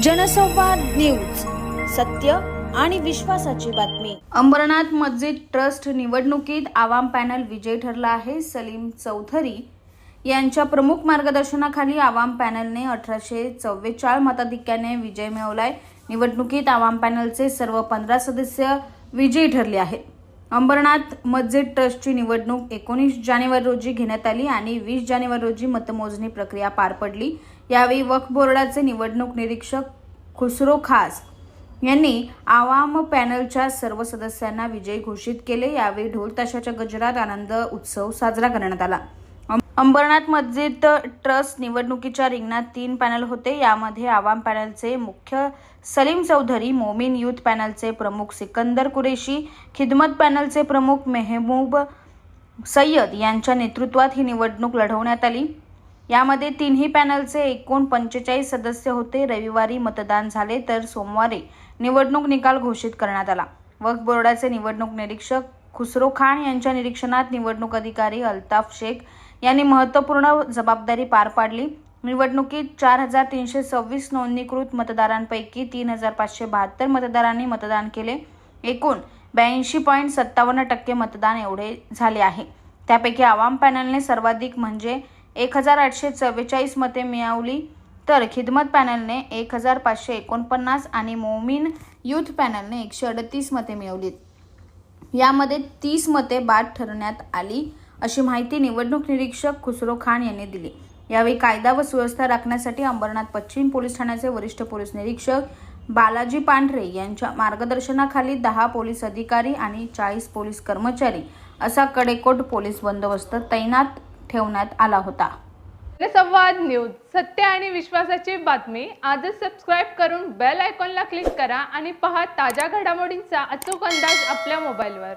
जनसंवाद न्यूज सत्य आणि विश्वासाची बातमी. अंबरनाथ मस्जिद ट्रस्ट निवडणुकीत आवाम पॅनल विजयी ठरला आहे. सलीम चौधरी यांच्या प्रमुख मार्गदर्शनाखाली आवाम पॅनलने अठराशे चव्वेचाळीस मताधिक्याने विजय मिळवलाय. निवडणुकीत आवाम पॅनलचे सर्व पंधरा सदस्य विजयी ठरले आहेत. अंबरनाथ मस्जिद ट्रस्टची निवडणूक एकोणीस जानेवारी रोजी घेण्यात आली आणि वीस जानेवारी रोजी मतमोजणी प्रक्रिया पार पडली. यावेळी वक्फ बोर्डाचे निवडणूक निरीक्षक खुसरो खास यांनी आवाम पॅनलच्या सर्व सदस्यांना विजयी घोषित केले. यावेळी ढोल ताशाच्या गजरात आनंद उत्सव साजरा करण्यात आला. अंबरनाथ मस्जिद ट्रस्ट निवडणुकीच्या रिंगणात तीन पॅनल होते. यामध्ये आवाम पॅनलचे मुख्य सलीम चौधरी मोमीन युथ पॅनलचे प्रमुख सिकंदर कुरेशी खिदमत पॅनलचे प्रमुख मेहबूब सय्यद यांच्या नेतृत्वात ही निवडणूक लढवण्यात आली. यामध्ये तिन्ही पॅनलचे एकूण पंचेचाळीस सदस्य होते. रविवारी मतदान झाले तर सोमवारी निवडणूक निकाल घोषित करण्यात आला. वक्फ बोर्डाचे निवडणूक निरीक्षक खुसरो खान यांच्या निरीक्षणात निवडणूक अधिकारी अल्ताफ शेख यांनी महत्त्वपूर्ण जबाबदारी पार पाडली. निवडणुकीत चार हजार तीनशे सव्वीस नोंदणीकृत मतदारांपैकी तीन हजार पाचशे बहात्तर मतदारांनी मतदान केले. एकूण ब्याऐंशी पॉईंट सत्तावन्न टक्के मतदान एवढे झाले आहे. त्यापैकी आवाम पॅनलने सर्वाधिक म्हणजे एक हजार आठशे चव्वेचाळीस मते मिळवली. तर खिदमत पॅनलने एक हजार पाचशे एकोणपन्नास आणि मोमीन युथ पॅनलने एकशे अडतीस मते मिळवलीत. यामध्ये तीस मते बाद ठरवण्यात आली. अशी माहिती निवडणूक निरीक्षक खुसरो खान यांनी दिली. यावेळी कायदा व सुव्यवस्था राखण्यासाठी अंबरनाथ पश्चिम पोलीस ठाण्याचे वरिष्ठ पोलीस निरीक्षक बालाजी पांढरे यांच्या मार्गदर्शनाखाली दहा पोलीस अधिकारी आणि चाळीस पोलीस कर्मचारी असा कडेकोट पोलीस बंदोबस्त तैनात ठेवण्यात आला होता. संवाद न्यूज सत्य आणि विश्वासाची बातमी. आजच सबस्क्राईब करून बेल आयकॉनला क्लिक करा आणि पहा ताज्या घडामोडींचा अचूक अंदाज आपल्या मोबाईलवर